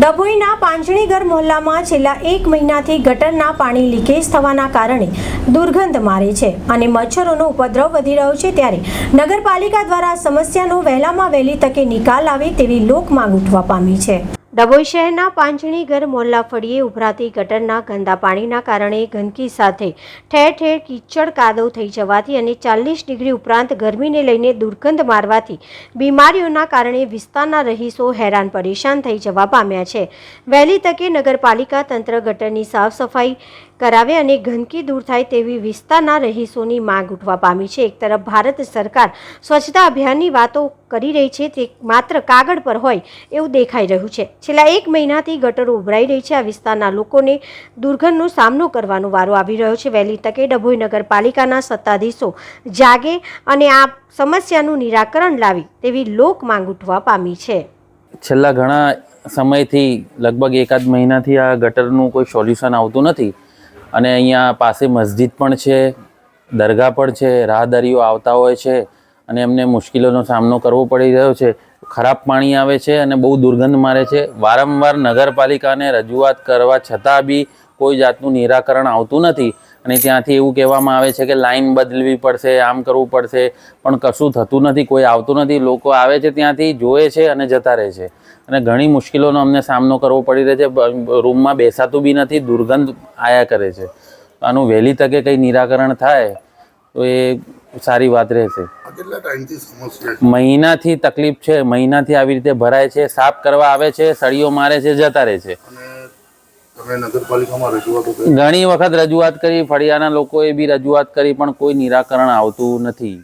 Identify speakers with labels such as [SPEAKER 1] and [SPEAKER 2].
[SPEAKER 1] ડભોઈના પાંજણીગર મહોલ્લામાં છેલ્લા એક મહિનાથી ગટરના પાણી લીકેજ થવાના કારણે દુર્ગંધ મારે છે અને મચ્છરોનો ઉપદ્રવ વધી રહ્યો છે ત્યારે નગરપાલિકા દ્વારા સમસ્યાનો વહેલામાં વહેલી તકે નિકાલ આવે તેવી લોકમાંગ ઉઠવા પામી છે. ડભોઈ શહેરના પાંચણીગર મોલ્લા ફળીએ ઉભરાતી ગટરના ગંદા પાણીના કારણે ગંદકી સાથે ઠેર ઠેર કીચડ કાદવ થઈ જવાથી અને ચાલીસ ડિગ્રી ઉપરાંત ગરમીને લઈને દુર્ગંધ મારવાથી બીમારીઓના કારણે વિસ્તારના રહીશો હેરાન પરેશાન થઈ જવા પામ્યા છે. વહેલી તકે નગરપાલિકા તંત્ર ગટરની સાફ સફાઈ કરાવે અને ગંદકી દૂર થાય તેવી વિસ્તારના રહીશોની માંગ ઉઠવા પામી છે. એક તરફ ભારત સરકાર સ્વચ્છતા અભિયાનની વાતો કરી રહી છે, તે માત્ર કાગળ પર હોય એવું દેખાઈ રહ્યું છે. છેલ્લા એક મહિનાથી ગટરો ઉભરાઈ રહી છે. આ વિસ્તારના લોકોને દુર્ગંધનો સામનો કરવાનો વારો આવી રહ્યો છે. વહેલી તકે ડભોઈ નગરપાલિકાના સત્તાધીશો જાગે અને આ સમસ્યાનું નિરાકરણ લાવી તેવી લોક માંગ ઉઠવા પામી છે.
[SPEAKER 2] છેલ્લા ઘણા સમયથી, લગભગ એકાદ મહિનાથી આ ગટરનું કોઈ સોલ્યુશન આવતું નથી. અને અહીંયા પાસે મસ્જિદ પણ છે, દરગાહ પણ છે, રાહદારીઓ આવતા હોય છે અને એમને મુશ્કેલીઓનો સામનો કરવો પડી રહ્યો છે. ખરાબ પાણી આવે છે અને બહુ દુર્ગંધ મારે છે. વારંવાર નગરપાલિકાને રજૂઆત કરવા છતાં બી કોઈ જાતનું નિરાકરણ આવતું નથી. અને ત્યાંથી એવું કહેવામાં આવે છે કે લાઈન બદલવી પડશે આમ કરવું પડશે પણ કશું થતું નથી કોઈ આવતું નથી. લોકો આવે છે ત્યાંથી જોવે છે અને જતા રહે છે. અને ઘણી મુશ્કેલીઓનો અમને સામનો કરવો પડી રહ્યો છે. રૂમમાં બેસાતું બી નથી દુર્ગંધ આયા કરે છે. આનું વહેલી તકે કંઈ નિરાકરણ થાય તો એ સારી વાત રહેશે. મહિનાથી તકલીફ છે મહિનાથી આવી રીતે ભરાય છે સાફ કરવા આવે છે સળીઓ મારે છે જતા રહે છે. ઘણી વખત રજૂઆત કરી ફળિયાના લોકોએ બી રજૂઆત કરી પણ કોઈ નિરાકરણ આવતું નથી.